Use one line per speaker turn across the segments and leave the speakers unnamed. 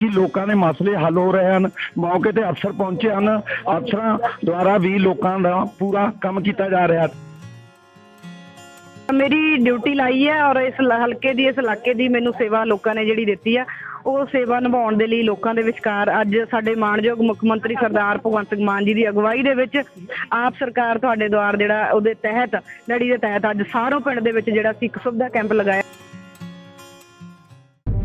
ਕਿ ਲੋਕਾਂ ਦੇ ਮਸਲੇ ਹੱਲ ਹੋ ਰਹੇ ਹਨ, ਮੌਕੇ ਤੇ ਅਫਸਰ ਪਹੁੰਚੇ ਹਨ, ਅਫਸਰਾਂ ਦੁਆਰਾ ਵੀ ਲੋਕਾਂ ਦਾ ਪੂਰਾ ਕੰਮ ਕੀਤਾ ਜਾ ਰਿਹਾ ਹੈ।
ਮੇਰੀ ਡਿਊਟੀ ਲਾਈ ਹੈ ਔਰ ਇਸ ਹਲਕੇ ਦੀ, ਇਸ ਇਲਾਕੇ ਦੀ ਮੈਨੂੰ ਸੇਵਾ ਲੋਕਾਂ ਨੇ ਜਿਹੜੀ ਦਿੱਤੀ ਆ, ਉਹ ਸੇਵਾ ਨਿਭਾਉਣ ਦੇ ਲਈ ਲੋਕਾਂ ਦੇ ਵਿਚਕਾਰ ਅੱਜ ਸਾਡੇ ਮਾਣਯੋਗ ਮੁੱਖ ਮੰਤਰੀ ਸਰਦਾਰ ਭਗਵੰਤ ਸਿੰਘ ਮਾਨ ਜੀ ਦੀ ਅਗਵਾਈ ਦੇ ਵਿੱਚ ਆਪ ਸਰਕਾਰ ਤੁਹਾਡੇ ਦੁਆਰ ਜਿਹੜਾ ਉਹਦੇ ਤਹਿਤ ਲੜੀ ਦੇ ਤਹਿਤ ਅੱਜ ਸਾਰੋਂ ਪਿੰਡ ਦੇ ਵਿੱਚ ਜਿਹੜਾ ਸਿੱਖ ਸੁਵਿਧਾ ਕੈਂਪ ਲਗਾਇਆ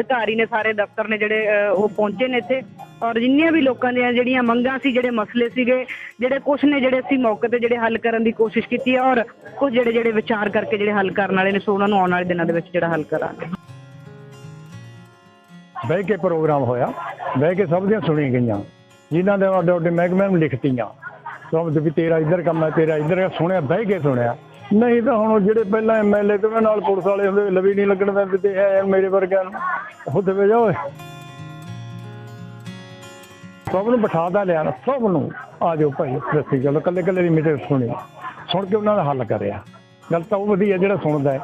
ਅਧਿਕਾਰੀ ਨੇ ਸਾਰੇ ਦਫ਼ਤਰ ਨੇ ਜਿਹੜੇ ਉਹ ਪਹੁੰਚੇ ਨੇ ਇੱਥੇ। ਔਰ ਜਿੰਨੀਆਂ ਵੀ ਲੋਕਾਂ ਦੀਆਂ ਜਿਹੜੀਆਂ ਮੰਗਾਂ ਸੀ, ਜਿਹੜੇ ਮਸਲੇ ਸੀਗੇ, ਜਿਹੜੇ ਕੁਝ ਨੇ ਜਿਹੜੇ ਅਸੀਂ ਮੌਕੇ ਤੇ ਜਿਹੜੇ ਹੱਲ ਕਰਨ ਦੀ ਕੋਸ਼ਿਸ਼ ਕੀਤੀ ਹੈ ਔਰ ਕੁਝ ਜਿਹੜੇ ਜਿਹੜੇ ਵਿਚਾਰ ਕਰਕੇ ਜਿਹੜੇ ਹੱਲ ਕਰਨ ਵਾਲੇ ਨੇ, ਸੋ ਉਹਨਾਂ ਨੂੰ ਆਉਣ ਵਾਲੇ ਦਿਨਾਂ ਦੇ ਵਿੱਚ ਜਿਹੜਾ ਹੱਲ ਕਰਾਂਗੇ।
ਬਹਿ ਕੇ ਪ੍ਰੋਗਰਾਮ ਹੋਇਆ। ਬਹਿ ਕੇ ਸਭ ਦੀਆਂ ਸੁਣੀ ਗਈਆਂ, ਜਿਨ੍ਹਾਂ ਦੇ ਵੱਡੇ ਵੱਡੇ ਮਹਿਕਮੇ ਨੂੰ ਲਿਖਤੀਆਂ। ਸਮਝ ਵੀ ਤੇਰਾ ਇੱਧਰ ਕੰਮ ਹੈ, ਤੇਰਾ ਇੱਧਰ ਸੁਣਿਆ, ਬਹਿ ਕੇ ਸੁਣਿਆ। ਨਹੀਂ ਤਾਂ ਹੁਣ ਜਿਹੜੇ ਪਹਿਲਾਂ ਐਮਐਲਏ ਤੇ ਉਹਨਾਂ ਨਾਲ ਪੁਲਿਸ ਵਾਲੇ ਹੁੰਦੇ ਲਵੀ ਨਹੀਂ ਲੱਗਣ ਦਿੰਦੇ ਤੇ ਇਹ ਮੇਰੇ ਵਰਗਿਆਂ ਨੂੰ। ਉਹਦੇ ਵੇ ਜਾਓ ਸਭ ਨੂੰ ਬਿਠਾਦਾ ਲਿਆ ਨਾ, ਸਭ ਨੂੰ। ਆ ਜਾਓ ਭਾਈ ਦੱਸੀ ਚਲੋ ਕੱਲੇ ਕੱਲੇ ਦੀ ਮੀਟਿੰਗ ਸੁਣੀ। ਸੁਣ ਕੇ ਉਹਨਾਂ ਦਾ ਹੱਲ ਕਰਿਆ। ਗੱਲ ਤਾਂ ਉਹ ਵਧੀਆ ਜਿਹੜਾ ਸੁਣਦਾ ਹੈ।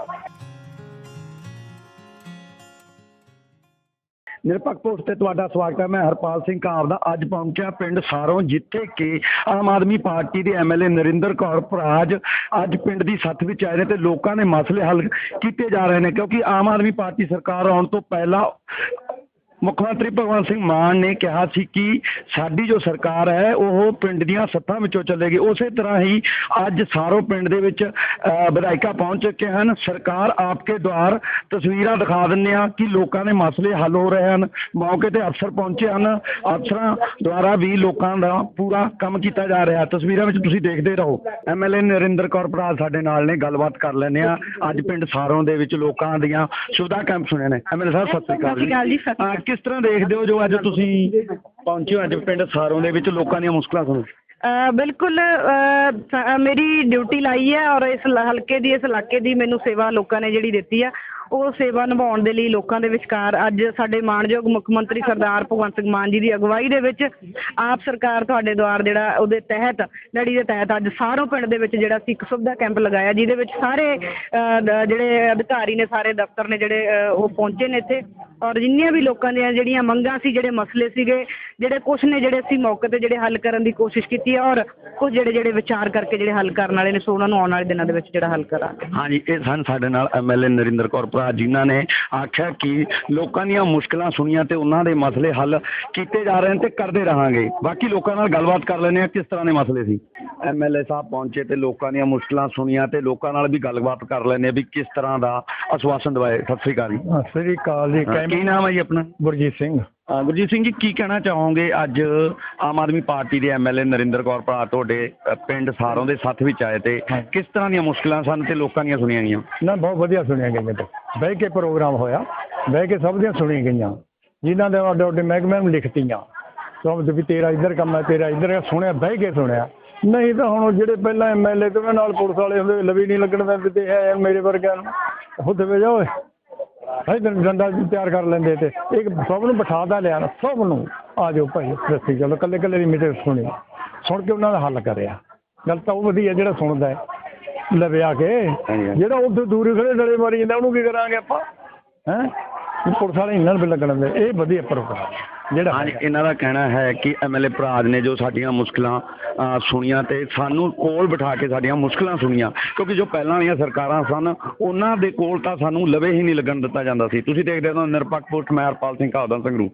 ਨਿਰਪੱਖ ਪੋਸਟ ਤੇ ਤੁਹਾਡਾ ਸਵਾਗਤ ਹੈ। ਮੈਂ ਹਰਪਾਲ ਸਿੰਘ ਕਾਂਵ ਦਾ ਅੱਜ ਪਹੁੰਚਿਆ ਪਿੰਡ ਸਾਰੋਂ, ਜਿੱਥੇ ਕਿ ਆਮ ਆਦਮੀ ਪਾਰਟੀ ਦੇ ਐਮਐਲਏ ਨਰਿੰਦਰ ਕੌਰ ਭਰਾਜ ਅੱਜ ਪਿੰਡ ਦੀ ਸੱਥ ਵਿੱਚ ਆਏ ਨੇ ਤੇ ਲੋਕਾਂ ਦੇ ਮਸਲੇ ਹੱਲ ਕੀਤੇ ਜਾ ਰਹੇ ਨੇ, ਕਿਉਂਕਿ ਆਮ ਆਦਮੀ ਪਾਰਟੀ ਸਰਕਾਰ ਆਉਣ ਤੋਂ ਪਹਿਲਾਂ ਮੁੱਖ ਮੰਤਰੀ ਭਗਵੰਤ ਸਿੰਘ ਮਾਨ ਨੇ ਕਿਹਾ ਸੀ ਕਿ ਸਾਡੀ ਜੋ ਸਰਕਾਰ ਹੈ ਉਹ ਪਿੰਡ ਦੀਆਂ ਸੱਥਾਂ ਵਿੱਚੋਂ ਚੱਲੇਗੀ। ਉਸੇ ਤਰ੍ਹਾਂ ਹੀ ਅੱਜ ਸਾਰੋ ਪਿੰਡ ਦੇ ਵਿੱਚ ਵਿਧਾਇਕਾਂ ਪਹੁੰਚ ਚੁੱਕੇ ਹਨ। ਸਰਕਾਰ ਆਪਕੇ ਦੁਆਰ ਤਸਵੀਰਾਂ ਦਿਖਾ ਦਿੰਦੇ ਆ ਕਿ ਲੋਕਾਂ ਦੇ ਮਸਲੇ ਹੱਲ ਹੋ ਰਹੇ ਹਨ। ਮੌਕੇ ਤੇ ਅਫਸਰ ਪਹੁੰਚੇ ਹਨ। ਅਫਸਰਾਂ ਦੁਆਰਾ ਵੀ ਲੋਕਾਂ ਦਾ ਪੂਰਾ ਕੰਮ ਕੀਤਾ ਜਾ ਰਿਹਾ। ਤਸਵੀਰਾਂ ਵਿੱਚ ਤੁਸੀਂ ਦੇਖਦੇ ਰਹੋ। ਐਮਐਲਏ ਨਰਿੰਦਰ ਕੌਰ ਭਰਾਜ ਸਾਡੇ ਨਾਲ ਨੇ। ਗੱਲਬਾਤ ਕਰ ਲੈਂਦੇ ਆ ਅੱਜ ਪਿੰਡ ਸਾਰੋਂ ਦੇ ਵਿੱਚ ਲੋਕਾਂ ਦੀਆਂ ਸੁਵਿਧਾ ਕੈਂਪ ਸੁਣੇ ਨੇ। ਐਮਐਲਏ ਸਾਹਿਬ ਸਤਿ ਸ਼੍ਰੀ ਅਕਾਲ
ਸਤਿ ਜੀ, ਸਤਿ
ਕਿਸ ਤਰ੍ਹਾਂ ਦੇਖਦੇ ਹੋ ਜੋ ਅੱਜ ਤੁਸੀਂ ਪਹੁੰਚੇ ਹੋ ਅੱਜ ਪਿੰਡ ਸਾਰੋਂ ਦੇ ਵਿੱਚ ਲੋਕਾਂ ਦੀਆਂ ਮੁਸ਼ਕਲਾਂ ਸੁਣੋ।
ਅਹ ਬਿਲਕੁਲ ਅਹ, ਮੇਰੀ ਡਿਊਟੀ ਲਾਈ ਹੈ ਔਰ ਇਸ ਹਲਕੇ ਦੀ ਇਸ ਇਲਾਕੇ ਦੀ ਮੈਨੂੰ ਸੇਵਾ ਲੋਕਾਂ ਨੇ ਜਿਹੜੀ ਦਿੱਤੀ ਆ। ਉਹ ਸੇਵਾ ਨਿਭਾਉਣ ਦੇ ਲਈ ਲੋਕਾਂ ਦੇ ਵਿਚਕਾਰ ਅੱਜ ਸਾਡੇ ਮਾਣਯੋਗ ਮੁੱਖ ਮੰਤਰੀ ਸਰਦਾਰ ਭਗਵੰਤ ਸਿੰਘ ਮਾਨ ਜੀ ਦੀ ਅਗਵਾਈ ਦੇ ਵਿੱਚ ਆਪ ਸਰਕਾਰ ਤੁਹਾਡੇ ਦੁਆਰ ਜਿਹੜਾ ਉਹਦੇ ਤਹਿਤ ਲੜੀ ਦੇ ਤਹਿਤ ਅੱਜ ਸਾਰੋਂ ਪਿੰਡ ਦੇ ਵਿੱਚ ਜਿਹੜਾ ਸੀ ਇੱਕ ਸੁਵਿਧਾ ਕੈਂਪ ਲਗਾਇਆ ਜਿਹਦੇ ਵਿੱਚ ਸਾਰੇ ਅਹ, ਜਿਹੜੇ ਅਧਿਕਾਰੀ ਨੇ ਸਾਰੇ ਦਫ਼ਤਰ ਨੇ ਜਿਹੜੇ ਅਹ, ਉਹ ਪਹੁੰਚੇ ਨੇ ਇੱਥੇ। ਔਰ ਜਿੰਨੀਆਂ ਵੀ ਲੋਕਾਂ ਦੀਆਂ ਜਿਹੜੀਆਂ ਮੰਗਾਂ ਸੀ ਜਿਹੜੇ ਮਸਲੇ ਸੀਗੇ ਜਿਹੜੇ ਕੁਝ ਨੇ ਜਿਹੜੇ ਅਸੀਂ ਮੌਕੇ ਤੇ ਜਿਹੜੇ ਹੱਲ ਕਰਨ ਦੀ ਕੋਸ਼ਿਸ਼ ਕੀਤੀ ਹੈ ਔਰ ਕੁਝ ਜਿਹੜੇ ਜਿਹੜੇ ਵਿਚਾਰ ਕਰਕੇ ਜਿਹੜੇ ਹੱਲ ਕਰਨ ਵਾਲੇ ਨੇ ਸੋ ਉਹਨਾਂ ਨੂੰ ਆਉਣ ਵਾਲੇ ਦਿਨਾਂ ਦੇ ਵਿੱਚ ਜਿਹੜਾ ਹੱਲ ਕਰਾਂਗੇ।
ਹਾਂਜੀ ਇਹ ਸਨ ਸਾਡੇ ਨਾਲ ਐਮਐਲਏ ਨਰਿੰਦਰ ਕੌਰ ਭਰਾ ਜਿਨ੍ਹਾਂ ਨੇ ਆਖਿਆ ਕਿ ਲੋਕਾਂ ਦੀਆਂ ਮੁਸ਼ਕਲਾਂ ਸੁਣੀਆਂ ਤੇ ਉਹਨਾਂ ਦੇ ਮਸਲੇ ਹੱਲ ਕੀਤੇ ਜਾ ਰਹੇ ਨੇ ਤੇ ਕਰਦੇ ਰਹਾਂਗੇ। ਬਾਕੀ ਲੋਕਾਂ ਨਾਲ ਗੱਲਬਾਤ ਕਰ ਲੈਂਦੇ ਆ ਕਿਸ ਤਰ੍ਹਾਂ ਦੇ ਮਸਲੇ ਸੀ? ਐਮਐਲਏ ਸਾਹਿਬ ਪਹੁੰਚੇ ਤੇ ਲੋਕਾਂ ਦੀਆਂ ਮੁਸ਼ਕਲਾਂ ਸੁਣੀਆਂ ਤੇ ਲੋਕਾਂ ਨਾਲ ਵੀ ਗੱਲਬਾਤ ਕਰ ਲੈਂਦੇ ਆ ਵੀ ਕਿਸ ਤਰ੍ਹਾਂ ਦਾ ਆਸ਼ਵਾਸਨ ਦਵਾਏ। ਸਤਿ ਸ੍ਰੀ ਅਕਾਲ ਜੀ।
ਸਤਿ ਸ੍ਰੀ ਅਕਾਲ ਜੀ
ਕੀ ਨਾਮ ਹੈ ਜੀ ਆਪਣਾ?
ਗੁਰਜੀਤ ਸਿੰਘ।
ਗੁਰਜੀਤ ਸਿੰਘ ਜੀ, ਕੀ ਕਹਿਣਾ ਚਾਹੋਗੇ? ਅੱਜ ਆਮ ਆਦਮੀ ਪਾਰਟੀ ਦੇ ਐਮਐਲਏ ਨਰਿੰਦਰ ਕੌਰ ਭਰਾ ਤੁਹਾਡੇ ਪਿੰਡ ਸਾਰੋਂ ਦੇ ਸੱਥ ਵਿੱਚ ਆਏ ਤੇ ਕਿਸ ਤਰ੍ਹਾਂ ਦੀਆਂ ਮੁਸ਼ਕਲਾਂ ਸਨ ਤੇ ਲੋਕਾਂ ਦੀਆਂ ਸੁਣੀਆਂ ਗਈਆਂ?
ਨਾ, ਬਹੁਤ ਵਧੀਆ ਸੁਣੀਆਂ ਗਈਆਂ ਤੇ। ਬਹਿ ਕੇ ਪ੍ਰੋਗਰਾਮ ਹੋਇਆ, ਬਹਿ ਕੇ ਸਭ ਦੀਆਂ ਸੁਣੀ ਗਈਆਂ। ਜਿਨ੍ਹਾਂ ਦੇ ਵੱਡੇ ਵੱਡੇ ਮਹਿਕਮੇ ਨੂੰ ਲਿਖਤੀਆਂ। ਸਮਝ ਵੀ ਤੇਰਾ ਇੱਧਰ ਕੰਮ ਹੈ, ਤੇਰਾ ਇੱਧਰ ਸੁਣਿਆ, ਬਹਿ ਕੇ ਸੁਣਿਆ। ਨਹੀਂ ਤਾਂ ਹੁਣ ਜਿਹੜੇ ਪਹਿਲਾਂ ਐਮਐਲਏ ਤੇ ਉਹਨਾਂ ਨਾਲ ਪੁਲਿਸ ਵਾਲੇ ਹੁੰਦੇ, ਲਵੀ ਨਹੀਂ ਲੱਗਣ ਦਿੰਦੇ ਤੇ ਇਹ ਮੇਰੇ ਵਰਗਿਆਂ ਨੂੰ। ਉਹਦੇ ਵੇ ਜਾਓ। ਦਿਨ ਡੰਡਾ ਵੀ ਤਿਆਰ ਕਰ ਲੈਂਦੇ ਤੇ ਇੱਕ ਸਭ ਨੂੰ ਬਿਠਾਦਾ ਲਿਆ ਸਭ ਨੂੰ। ਆ ਜਾਓ ਭਾਈ ਦੱਸੀ ਚਲੋ ਕੱਲੇ ਕੱਲੇ ਦੀ ਮੀਟਿੰਗ ਸੁਣੀ। ਸੁਣ ਕੇ ਉਹਨਾਂ ਦਾ ਹੱਲ ਕਰਿਆ। ਗੱਲ ਤਾਂ ਉਹ ਵਧੀਆ ਜਿਹੜਾ ਸੁਣਦਾ ਹੈ। ਲਵੇ ਆ ਕੇ। ਜਿਹੜਾ ਉੱਥੇ ਦੂਰ ਖੜੇ ਡਲੇ ਮਾਰੀ ਜਾਂਦਾ ਉਹਨੂੰ ਕੀ ਕਰਾਂਗੇ ਆਪਾਂ? ਹੈ? ਪੁਲਿਸ ਵਾਲੇ ਇਹਨਾਂ ਨੂੰ ਵੀ ਲੱਗਣ ਦੇ ਇਹ ਵਧੀਆ ਪ੍ਰੋਗਰਾਮ ਜਿਹੜਾ
ਹਾਂਜੀ। ਇਹਨਾਂ ਦਾ ਕਹਿਣਾ ਹੈ ਕਿ ਐਮਐਲਏ ਭਰਾਜ ਨੇ ਜੋ ਸਾਡੀਆਂ ਮੁਸ਼ਕਲਾਂ ਸੁਣੀਆਂ ਤੇ ਸਾਨੂੰ ਕੋਲ ਬਿਠਾ ਕੇ ਸਾਡੀਆਂ ਮੁਸ਼ਕਲਾਂ ਸੁਣੀਆਂ ਕਿਉਂਕਿ ਜੋ ਪਹਿਲਾਂ ਵਾਲੀਆਂ ਸਰਕਾਰਾਂ ਸਨ ਉਹਨਾਂ ਦੇ ਕੋਲ ਤਾਂ ਸਾਨੂੰ ਲਵੇ ਹੀ ਨਹੀਂ ਲੱਗਣ ਦਿੱਤਾ ਜਾਂਦਾ ਸੀ ਤੁਸੀਂ ਦੇਖਦੇ ਹੋ ਨਿਰਪੱਖ ਪੋਸਟ ਮੈਂ ਹਰਪਾਲ ਸਿੰਘ ਕਾਹਦਾ ਸੰਗਰੂ